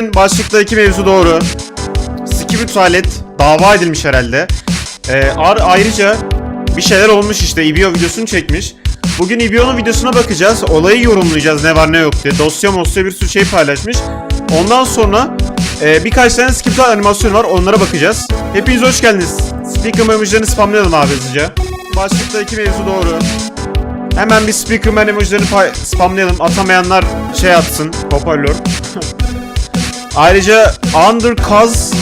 Başlıktaki mevzu doğru. Skibit alet dava edilmiş herhalde. Ee, ayrıca bir şeyler olmuş işte. İBIO videosunu çekmiş. Bugün İBIO'nun videosuna bakacağız. Olayı yorumlayacağız ne var ne yok diye. Dosya mosya bir sürü şey paylaşmış. Ondan sonra e, birkaç tane skibit animasyon var. Onlara bakacağız. Hepiniz hoş geldiniz. Speaker emojilerini spamlayalım abi hızlıca. Başlıktaki mevzu doğru. Hemen bir speaker emojilerini spamlayalım. Atamayanlar şey atsın. Hoparlör. Ayrıca Undercuz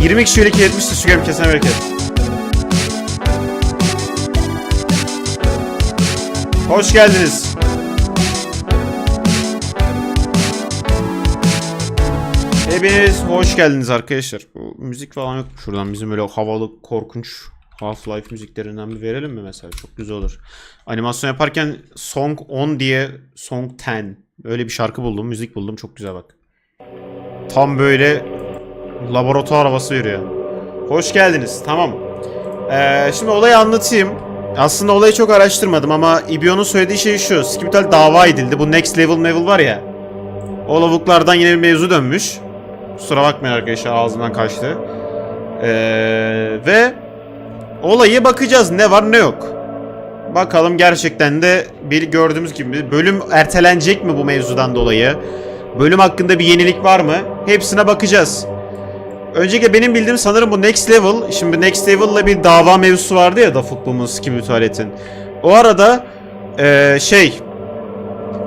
20 kişi üyelik etmiş teşekkür kesene bereket. Hoş geldiniz. Hepiniz hoş geldiniz arkadaşlar. Bu müzik falan yok şuradan bizim böyle havalı korkunç Half-Life müziklerinden bir verelim mi mesela? Çok güzel olur. Animasyon yaparken Song 10 diye Song 10 öyle bir şarkı buldum, müzik buldum. Çok güzel bak. Tam böyle laboratuvar havası veriyor. Hoş geldiniz. Tamam. Ee, şimdi olayı anlatayım. Aslında olayı çok araştırmadım ama İbio'nun söylediği şey şu. Skipital dava edildi. Bu Next Level Level var ya. O lavuklardan yine bir mevzu dönmüş. Kusura bakmayın arkadaşlar ağzımdan kaçtı. Ee, ve olayı bakacağız. Ne var ne yok. Bakalım gerçekten de bir gördüğümüz gibi bölüm ertelenecek mi bu mevzudan dolayı? Bölüm hakkında bir yenilik var mı? Hepsine bakacağız. Öncelikle benim bildiğim sanırım bu Next Level. Şimdi Next Level'la bir dava mevzusu vardı ya da futbolun Skibidi Tuvalet'in. O arada eee, şey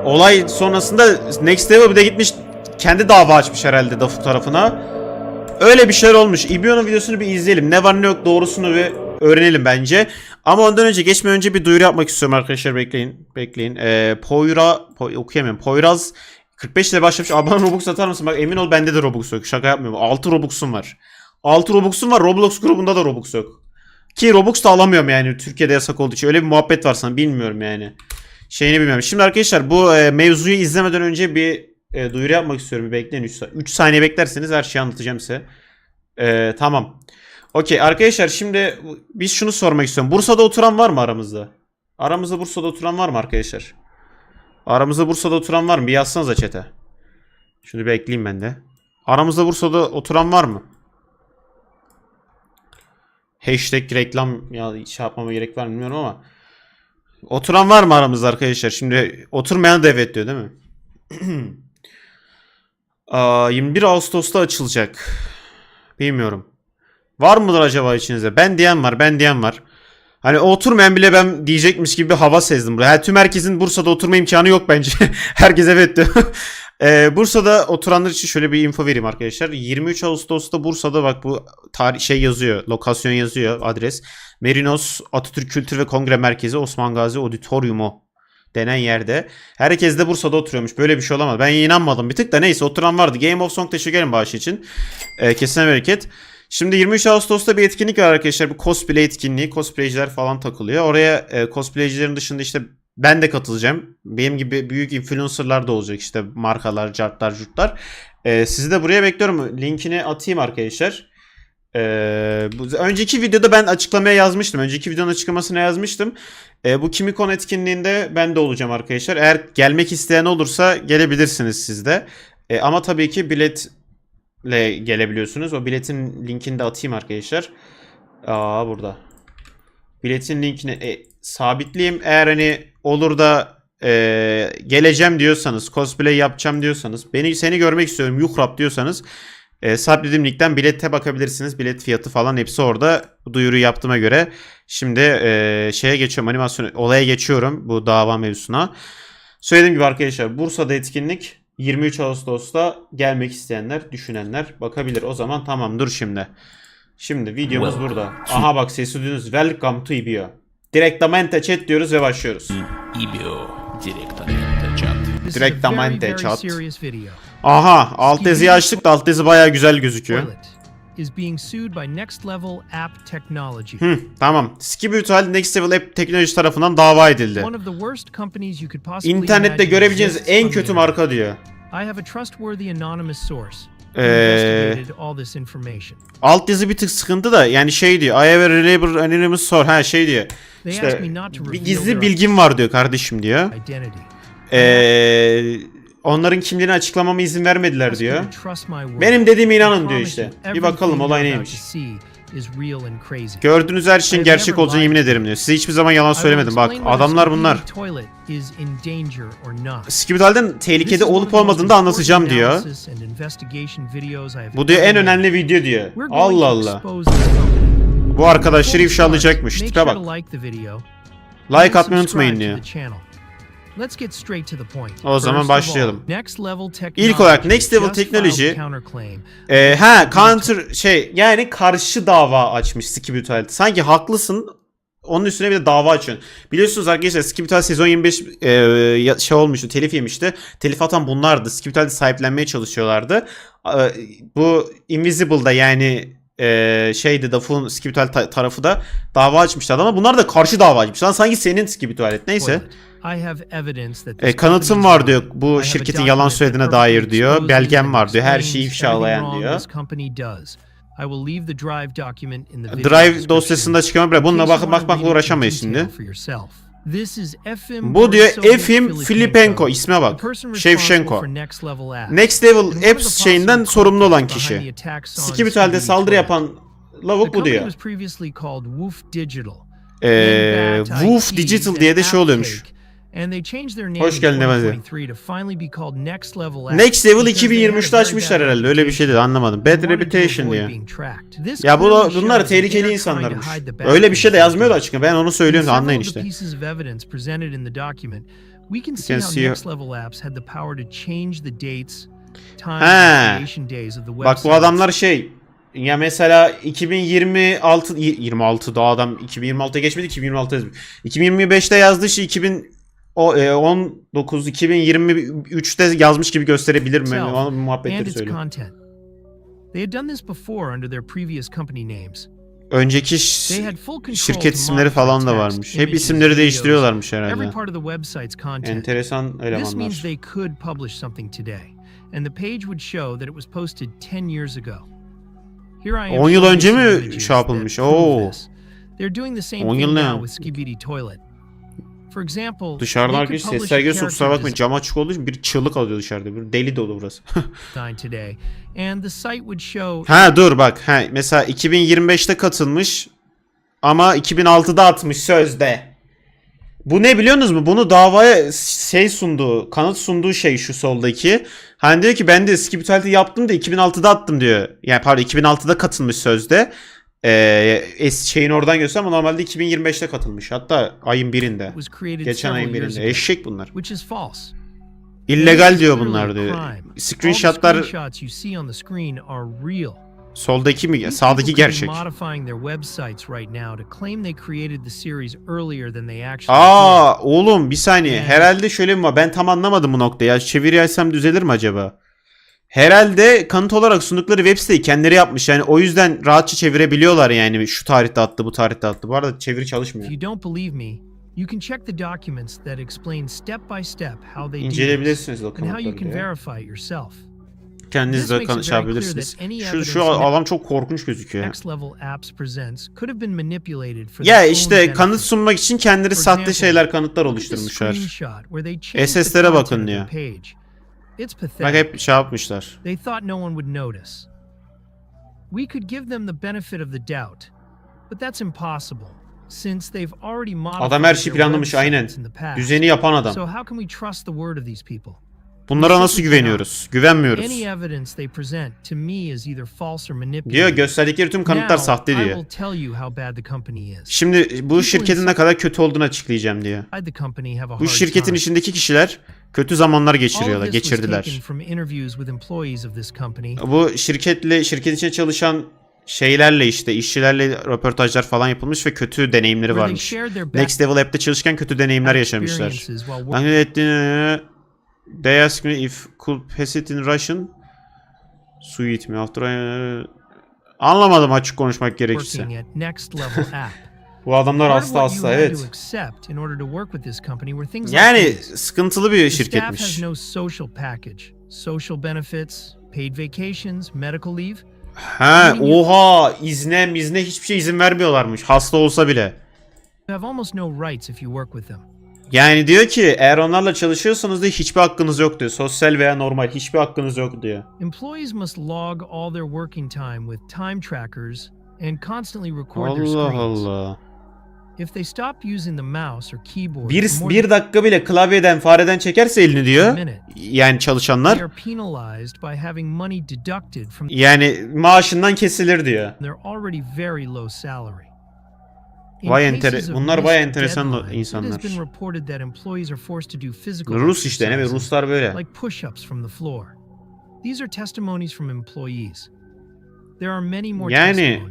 olay sonrasında Next Level bir de gitmiş kendi dava açmış herhalde Dafut tarafına. Öyle bir şeyler olmuş. İbio'nun videosunu bir izleyelim. Ne var ne yok doğrusunu bir öğrenelim bence. Ama ondan önce geçmeden önce bir duyuru yapmak istiyorum arkadaşlar. Bekleyin. Bekleyin. Ee, Poyra... Po, okuyamıyorum. Poyraz 45 lira başlamış. Abi bana Robux atar mısın? Bak emin ol bende de Robux yok. Şaka yapmıyorum. 6 Robux'um var. 6 Robux'um var. Roblox grubunda da Robux yok. Ki Robux da alamıyorum yani Türkiye'de yasak olduğu için. Öyle bir muhabbet var sana bilmiyorum yani. Şeyini bilmiyorum. Şimdi arkadaşlar bu e, mevzuyu izlemeden önce bir e, duyuru yapmak istiyorum. Bekleyin 3 3 saniye beklerseniz her şeyi anlatacağım size. E, tamam. Okey arkadaşlar şimdi biz şunu sormak istiyorum. Bursa'da oturan var mı aramızda? Aramızda Bursa'da oturan var mı arkadaşlar? Aramızda Bursa'da oturan var mı? Bir yazsanıza chat'e. Şunu bir ben de. Aramızda Bursa'da oturan var mı? Hashtag reklam ya şey yapmama gerek var bilmiyorum ama. Oturan var mı aramızda arkadaşlar? Şimdi oturmayan da evet diyor değil mi? Aa, 21 Ağustos'ta açılacak. Bilmiyorum. Var mıdır acaba içinizde? Ben diyen var, ben diyen var. Hani oturmayan bile ben diyecekmiş gibi bir hava sezdim buraya. tüm herkesin Bursa'da oturma imkanı yok bence. Herkes evet diyor. Ee, Bursa'da oturanlar için şöyle bir info vereyim arkadaşlar. 23 Ağustos'ta Bursa'da bak bu tarih şey yazıyor, lokasyon yazıyor, adres. Merinos Atatürk Kültür ve Kongre Merkezi Osman Gazi Auditoriumu denen yerde. Herkes de Bursa'da oturuyormuş. Böyle bir şey olamaz. Ben inanmadım bir tık da neyse oturan vardı. Game of Song teşekkür ederim bağış için. Ee, kesine bereket. Şimdi 23 Ağustos'ta bir etkinlik var arkadaşlar. Bu cosplay etkinliği. Cosplayciler falan takılıyor. Oraya e, cosplaycilerin dışında işte ben de katılacağım. Benim gibi büyük influencerlar da olacak işte markalar, cartlar, curtlar. E, sizi de buraya bekliyorum. Linkini atayım arkadaşlar. E, bu, önceki videoda ben açıklamaya yazmıştım. Önceki videonun açıklamasına yazmıştım. E, bu Kimikon etkinliğinde ben de olacağım arkadaşlar. Eğer gelmek isteyen olursa gelebilirsiniz siz de. E, ama tabii ki bilet ile gelebiliyorsunuz. O biletin linkini de atayım arkadaşlar. Aa burada. Biletin linkini e, sabitleyeyim. Eğer hani olur da e, geleceğim diyorsanız, cosplay yapacağım diyorsanız, beni seni görmek istiyorum yuhrap diyorsanız e, sabitlediğim linkten bilete bakabilirsiniz. Bilet fiyatı falan hepsi orada. Duyuru yaptığıma göre. Şimdi e, şeye geçiyorum animasyon olaya geçiyorum bu dava mevzusuna. Söylediğim gibi arkadaşlar Bursa'da etkinlik 23 Ağustos'ta gelmek isteyenler, düşünenler bakabilir. O zaman tamam dur şimdi. Şimdi videomuz Welcome burada. Aha bak sesi duydunuz. Welcome to Ibio. Direktamente chat diyoruz ve başlıyoruz. Ibio direttamente chat. Very chat. Aha alt yazıyı açtık da alt yazı bayağı güzel gözüküyor. İs being sued by Next Level App Technology. Hı, tamam. Skibutal Next Level App teknoloji tarafından dava edildi. One of the worst companies you could possibly İnternette imagine görebileceğiniz exists en on the kötü internet. marka diyor. I have a trustworthy anonymous source. who Ee, investigated all this information. bir tık sıkıntı da yani şey diyor. I have a reliable anonymous source. Ha şey diyor. They İşte asked me not to bir reveal gizli their bilgim var diyor kardeşim diyor. identity. Ee, onların kimliğini açıklamama izin vermediler diyor. Benim dediğime inanın diyor işte. Bir bakalım olay neymiş. Gördüğünüz her şeyin gerçek lied yemin ederim diyor. Size hiçbir zaman yalan söylemedim. Bak adamlar bunlar. Skibidal'den tehlikede olup olmadığını da anlatacağım diyor. Bu diyor en önemli video diyor. Allah Allah. Bu arkadaşları ifşalayacakmış. Tipe bak. like atmayı unutmayın diyor. Let's get straight to the point. O zaman başlayalım. Next level İlk olarak Next Level counterclaim. Ee, ha counter şey yani karşı dava açmış Skibidi Sanki haklısın. Onun üstüne bir de dava açıyorsun. Biliyorsunuz arkadaşlar Skibidi sezon 25 e, şey olmuştu, telif yemişti. Telif atan bunlardı. Skibidi sahiplenmeye çalışıyorlardı. E, bu Invisible'da yani e, şeydi Dafun Skibidi ta- tarafı da dava açmışlardı ama bunlar da karşı dava açmış. Lan sanki senin Skibidi neyse. Toilet. E, kanıtım var diyor. Bu şirketin yalan söylediğine dair diyor. Belgem var diyor. Her şeyi ifşalayan diyor. drive dosyasında bırak. Bununla case bak bakla uğraşamayız şimdi. Bu diyor Efim Filipenko isme bak. Şevşenko. for Next Level Apps. Şeyinden sorumlu olan kişi. Skibidi saldırı yapan lavuk bu diyor. Ee, Woof IT Digital and diye de şey oluyormuş. And they changed their name Hoş in geldin. 2023 to finally be called Next Level Apps Next Level because they had a 2023'te very açmışlar herhalde. Öyle bir şey dedi anlamadım. Bad Reputation. This Ya bu clearly bunlar tehlikeli insanlarmış. Öyle bir şey de yazmıyor da açıkçası. Ben onu söylüyorum da anlayın işte. we can see how Next Level Apps had the power to change the dates, and creation days of the Bak bu adamlar şey ya mesela 2026 y- 26 daha adam 2026'ya geçmedi 2026 yazmış. 2025'te yazdığı şey 2000 o, e, 19 2023'te yazmış gibi gösterebilir mi? Onun muhabbetleri söylüyor. They had done this before under their previous company names. Önceki şirket isimleri falan da varmış. Hep isimleri değiştiriyorlarmış herhalde. Enteresan elemanlar. and the page would show that it was posted 10 years ago. Here I am 10 yıl önce mi prove Oo. They're doing the same 10 yıl thing ne? now with Skibidi Toilet. For example, Dışarıdan arkadaş sesler geliyorsa kusura bakmayın. Cam açık olduğu için bir çığlık alıyor dışarıda. Bir deli dolu burası. ha dur bak. Ha, mesela 2025'te katılmış ama 2006'da atmış sözde. Bu ne biliyorsunuz mu? Bunu davaya şey sunduğu, kanıt sunduğu şey şu soldaki. Hani diyor ki ben de Skibidi yaptım da 2006'da attım diyor. Yani pardon 2006'da katılmış sözde. Ee, şeyin oradan göster ama normalde 2025'te katılmış. Hatta ayın birinde. Geçen ayın birinde. Eşek bunlar. İllegal diyor bunlar diyor. Screenshotlar soldaki mi? Sağdaki gerçek. Aa oğlum bir saniye. Herhalde şöyle mi var? Ben tam anlamadım bu noktayı. Çeviri açsam düzelir mi acaba? Herhalde kanıt olarak sundukları web siteyi kendileri yapmış. Yani o yüzden rahatça çevirebiliyorlar yani. Şu tarihte attı, bu tarihte attı. Bu arada çeviri çalışmıyor. You can check the documents that explain step by step how they İnceleyebilirsiniz and how you can verify yourself. Kendiniz de makes kan- it şey Şu, şu adam çok korkunç gözüküyor. Ya own işte kanıt sunmak için kendileri sahte şeyler kanıtlar oluşturmuşlar. SS'lere bakın diyor. It's pathetic. Bak hep şey yapmışlar. They thought no one would notice. We could give them the benefit of the doubt, but that's impossible since they've already modified Adam her şeyi their planlamış aynen. websites in the past. Düzeni yapan adam. So how can we trust the word of these people? Bunlara nasıl güveniyoruz? Güvenmiyoruz. Diyor gösterdikleri tüm kanıtlar sahte diyor. Şimdi bu şirketin ne kadar kötü olduğunu açıklayacağım diyor. Bu şirketin içindeki kişiler kötü zamanlar geçiriyorlar, geçirdiler. Bu şirketle şirket içinde çalışan şeylerle işte işçilerle röportajlar falan yapılmış ve kötü deneyimleri varmış. Next Level App'te çalışırken kötü deneyimler yaşamışlar. They asked me if could pass it in Russian. Sweet mi? After I... Anlamadım açık konuşmak gerekirse. Bu adamlar hasta hasta evet. Yani sıkıntılı bir şirketmiş. has no social package, social benefits, paid vacations, medical leave. Ha, oha izne mizne hiçbir şey izin vermiyorlarmış hasta olsa bile. You have almost no rights if you work with them. Yani diyor ki eğer onlarla çalışıyorsanız da hiçbir hakkınız yok diyor. Sosyal veya normal hiçbir hakkınız yok diyor. Employees must log all their working time with time trackers and constantly record their Allah screens. Allah. If they stop using the mouse or keyboard Bir, for more bir than dakika bile klavyeden fareden çekerse elini diyor. Yani they çalışanlar. are penalized by having money deducted from Yani maaşından kesilir diyor. their already very low salary. Vay of bunlar bayağı enteresan insanlar. Rus işte exercises, Ruslar böyle. like push-ups from the floor. These are testimonies from employees. There are many more Yani-.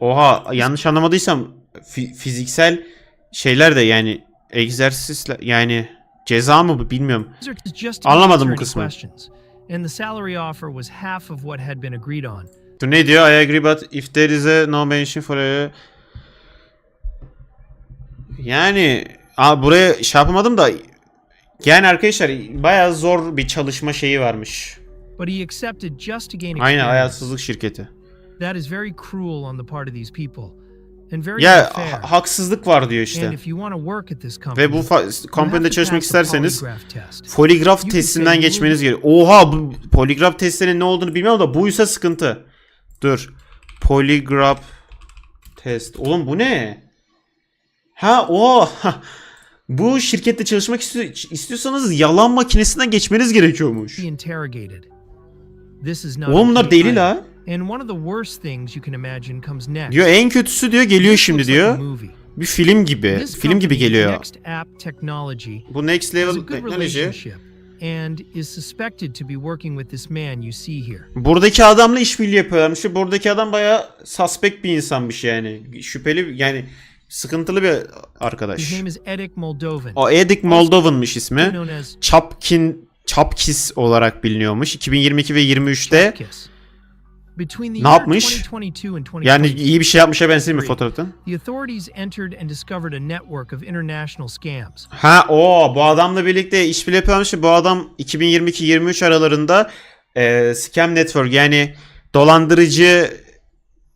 Oha yanlış anlamadıysam fi- fiziksel şeyler de yani egzersizler yani ceza mı bu bilmiyorum. Anlamadım bu kısmı. And the salary offer was half of what had been agreed on. Ne diyor? I agree but if there is a no mention for a... Yani a, buraya şey yapamadım da yani arkadaşlar bayağı zor bir çalışma şeyi varmış. But he accepted just to gain Aynen experience. hayasızlık şirketi. That is very cruel on the part of these people. And very Ya unfair. ha- haksızlık var diyor işte. Ve bu to çalışmak isterseniz poligraf testinden geçmeniz gerekiyor. Oha bu poligraf testinin ne olduğunu bilmiyorum da buysa sıkıntı. Dur. Poligraf test. Oğlum bu ne? Ha o. Bu şirkette çalışmak istiyor- istiyorsanız yalan makinesinden geçmeniz gerekiyormuş. Oğlum bunlar okay deli either. la. And one of the worst things you can imagine comes next. Diyor en kötüsü diyor geliyor şimdi diyor. Bir film gibi. Film gibi geliyor. Bu next level teknoloji. Buradaki adamla işbirliği yapıyorlarmış. Buradaki adam bayağı suspect bir insanmış yani. Şüpheli yani sıkıntılı bir arkadaş. O Edik Moldovan'mış ismi. Chapkin Chapkis olarak biliniyormuş. 2022 ve 23'te Kiss. Between the Ne yapmış? 2022 and 2023, yani iyi bir şey yapmışa benziyor mi fotoğraftan? Ha o bu adamla birlikte işbirliği yapıyormuş. Bu adam 2022-23 aralarında e, scam network yani dolandırıcı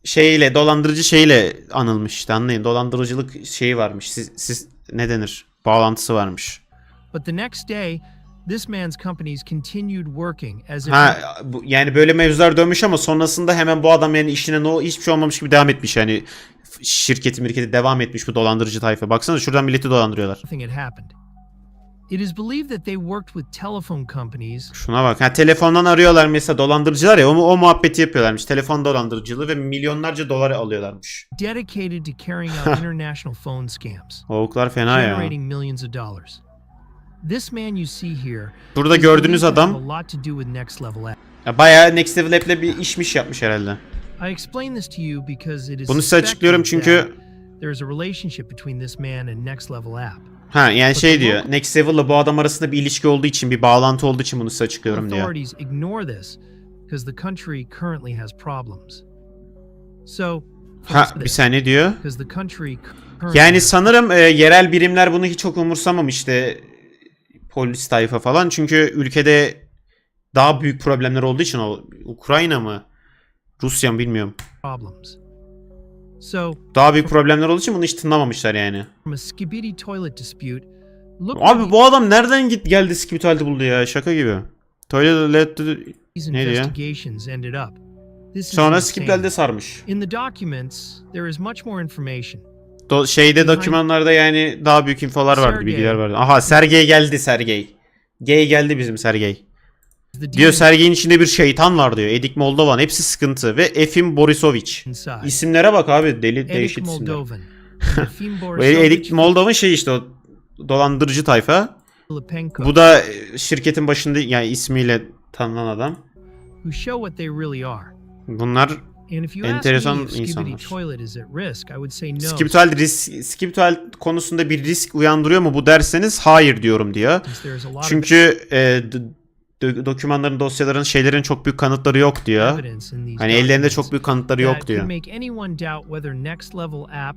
şeyle dolandırıcı şeyle anılmış işte anlayın. Dolandırıcılık şeyi varmış. Siz, siz ne denir? Bağlantısı varmış. But the next day, this man's companies continued working as if Ha bu, yani böyle mevzular dönmüş ama sonrasında hemen bu adam yani işine no hiçbir şey olmamış gibi devam etmiş yani şirketi mirketi devam etmiş bu dolandırıcı tayfa. Baksana şuradan milleti dolandırıyorlar. nothing had happened. It is believed that they worked with telephone companies Şuna bak. Ha telefondan arıyorlar mesela dolandırıcılar ya o, o muhabbeti yapıyorlarmış. Telefon dolandırıcılığı ve milyonlarca dolar alıyorlarmış. dedicated to carrying out international phone scams, Avuklar fena ya. generating millions of dollars. This man you see here Burada gördüğünüz adam a lot to do with Next Level App. ya bayağı Next Level App'le bir işmiş yapmış herhalde. I explain this to you because it is Bunu size açıklıyorum çünkü there is a relationship between this man and Next Level App. Ha yani şey diyor. Next Level'la bu adam arasında bir ilişki olduğu için bir bağlantı olduğu için bunu size açıklıyorum diyor. Authorities ignore this because the country currently has problems. So, Ha bir saniye diyor. Yani sanırım e, yerel birimler bunu hiç çok umursamamıştı. Polis tayfa falan. Çünkü ülkede daha büyük problemler olduğu için o Ukrayna mı? Rusya mı bilmiyorum. problems. Daha büyük problemler olduğu için bunu hiç tınlamamışlar yani. Skibidi Abi bu adam nereden git geldi Skip buldu ya şaka gibi. Toilet these ne diyor? investigations ended up. This is sonra. Skip'lerde sarmış. Do- şeyde dokümanlarda yani daha büyük infolar vardı, bilgiler vardı. Aha Sergey geldi Sergey. Gay geldi bizim Sergey. Diyor Sergey'in içinde bir şeytan var diyor. Edik Moldovan hepsi sıkıntı ve Efim Borisovich. inside. İsimlere bak abi deli değişik isimler. Edik Moldovan şey işte o dolandırıcı tayfa. Bu da e, şirketin başında yani ismiyle tanınan adam. Bunlar Enteresan insanlar. is at risk, risk Skiptual konusunda bir risk uyandırıyor mu bu derseniz hayır diyorum diyor. Çünkü e, dokümanların, dosyaların, şeylerin çok büyük kanıtları yok diyor. Hani ellerinde çok büyük kanıtları yok diyor.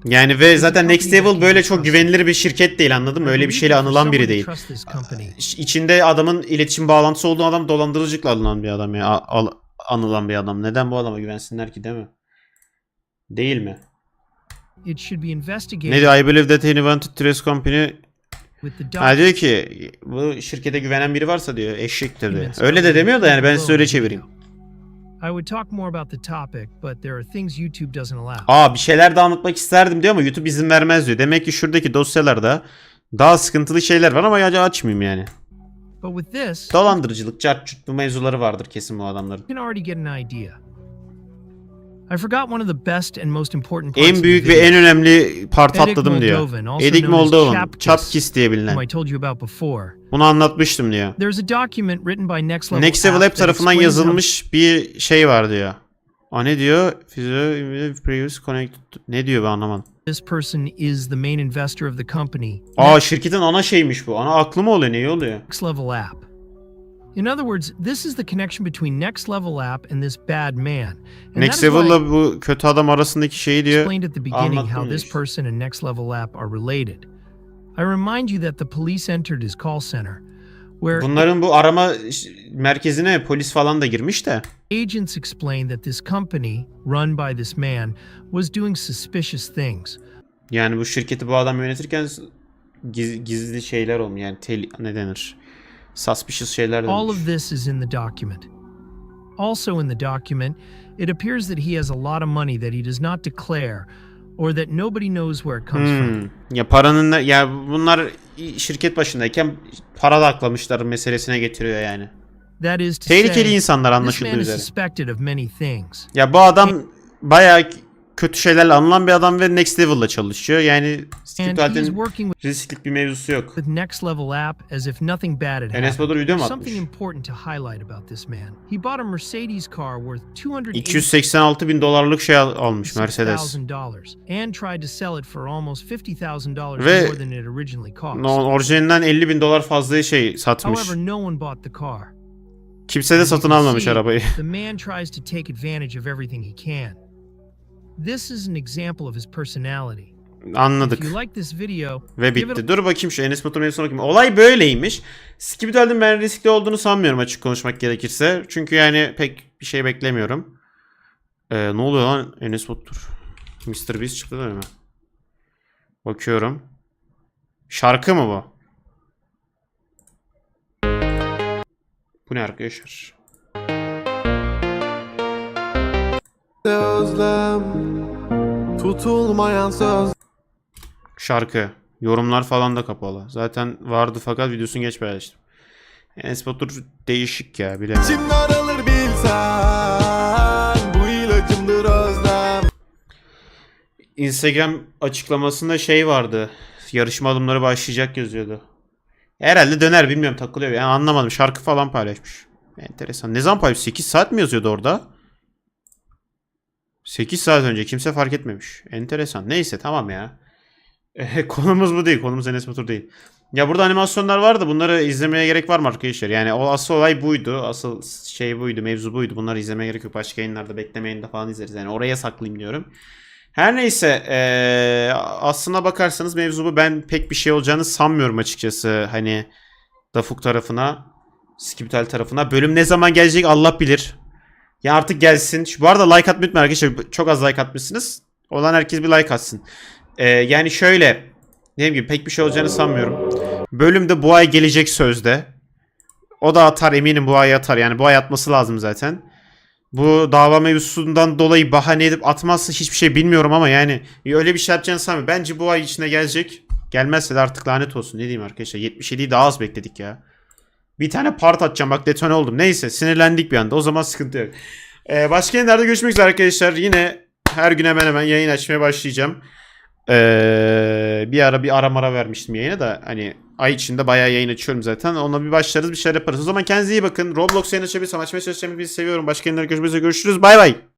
Yani ve zaten Next Level böyle çok güvenilir bir şirket değil anladın mı? Öyle bir şeyle anılan biri değil. İçinde adamın iletişim bağlantısı olduğu adam dolandırıcılıkla anılan bir adam ya. Al- anılan bir adam. Neden bu adama güvensinler ki değil mi? Değil mi? Ne diyor? I believe that he wanted to company Ha diyor ki bu şirkete güvenen biri varsa diyor eşektir diyor. Öyle de demiyor da yani ben size öyle çevireyim. I would talk more about the topic, but there are things YouTube doesn't allow. Aa bir şeyler de anlatmak isterdim diyor ama YouTube izin vermez diyor. Demek ki şuradaki dosyalarda daha sıkıntılı şeyler var ama ya açmayayım yani. But with this, Dolandırıcılık, cart mevzuları vardır kesin bu adamların. you can already get an idea. I forgot one of the best and most important parts En büyük ve en önemli part atladım diyor. Edik Moldovan, Chapkis, diye bilinen. Bunu anlatmıştım diyor. Next Level, Next Level App tarafından yazılmış bir şey var diyor. Aa ne diyor? Previous connected. Ne diyor ben anlamadım. this person is the main investor of the company. Aa şirketin ana şeymiş bu. Ana aklı mı oluyor? Ne oluyor? Next Level App. In other words, this is the connection between Next Level App and this bad man. And Next Level'la bu kötü adam arasındaki şeyi I diyor. explained at the beginning how this person and Next Level App are related. I remind you that the police entered his call center, where Bunların bu arama merkezine polis falan da girmiş de. agents explained that this company, run by this man, was doing suspicious things. Yani bu şirketi bu adam yönetirken giz- gizli şeyler olmuş. Yani tel, ne denir? Suspicious şeyler All of this is in the document. Also in the document, it appears that he has a lot of money that he does not declare or that nobody knows where it comes from. Hmm. Ya paranın ne- ya bunlar şirket başındayken para da aklamışlar meselesine getiriyor yani. That is to Tehlikeli say, insanlar this anlaşıldığı man is üzere. suspected of many things. Ya bu adam bayağı kötü şeylerle anılan bir adam ve next level'la çalışıyor. Yani Skiptal'in risklik bir mevzusu yok. Next Level App as if nothing bad had Enes happened. video mu atmış? something important to highlight about this man. He bought a Mercedes car worth 286 bin dolarlık şey al- almış Mercedes. $286,000 and tried to sell it for almost $50,000 Ve-. No, orijinalinden 50 bin dolar fazla şey satmış. However, no one bought the car. Kimse de As you satın can almamış see, arabayı. This is an example of his personality. Anladık. Ve bitti. Dur bakayım şu Enes Batur mevzusuna bakayım. Olay böyleymiş. Skiptal'in ben riskli olduğunu sanmıyorum açık konuşmak gerekirse. Çünkü yani pek bir şey beklemiyorum. Ee, ne oluyor lan Enes Batur? Mr. Beast çıktı değil mi? Bakıyorum. Şarkı mı bu? Bu ne arkadaşlar? Özlem Tutulmayan söz Şarkı. Yorumlar falan da kapalı. Zaten vardı fakat videosunu geç paylaştım. Enes Batur değişik ya bilemem. İçim daralır bilsen Bu ilacımdır özlem Instagram açıklamasında şey vardı. Yarışma alımları başlayacak yazıyordu. Herhalde döner bilmiyorum takılıyor. Yani anlamadım. Şarkı falan paylaşmış. Enteresan. Ne zaman paylaşmış? 8 saat mi yazıyordu orada? 8 saat önce kimse fark etmemiş. Enteresan. Neyse tamam ya. Eh, konumuz bu değil. Konumuz Enes Batur değil. Ya burada animasyonlar vardı. Bunları izlemeye gerek var mı arkadaşlar? Yani o asıl olay buydu. Asıl şey buydu. Mevzu buydu. Bunları izlemeye gerek yok. Başka yayınlarda beklemeyin de falan izleriz. Yani oraya saklayayım diyorum. Her neyse eee, aslına bakarsanız mevzu bu. Ben pek bir şey olacağını sanmıyorum açıkçası. Hani Dafuk tarafına, Skipital tarafına. Bölüm ne zaman gelecek Allah bilir. Ya artık gelsin. Şu- Bu arada like atmayı unutmayın arkadaşlar. Çok az like atmışsınız. Olan herkes bir like atsın. Eee, yani şöyle. Dediğim gibi pek bir şey olacağını sanmıyorum. Bölümde bu ay gelecek sözde. O da atar eminim bu ay atar. Yani bu ay atması lazım zaten. Bu dava mevzusundan dolayı bahane edip atmazsa hiçbir şey bilmiyorum ama yani öyle bir şey yapacağını sanmıyorum. Bence bu ay içinde gelecek. Gelmezse de artık lanet olsun. Ne diyeyim arkadaşlar. 77'yi daha az bekledik ya. Bir tane part atacağım bak detone oldum. Neyse sinirlendik bir anda. O zaman sıkıntı yok. Ee, başka yayınlarda görüşmek üzere arkadaşlar. Yine her gün hemen hemen yayın açmaya başlayacağım. Ee, bir ara bir ara mara vermiştim yayına da hani ay içinde bayağı yayın açıyorum zaten. Ona bir başlarız bir şeyler yaparız. O zaman kendinize iyi bakın. Roblox yayın açabilirsem açmaya çalışacağım. Bizi seviyorum. Başka yayınlarda görüşmek üzere. Görüşürüz. Bay bay.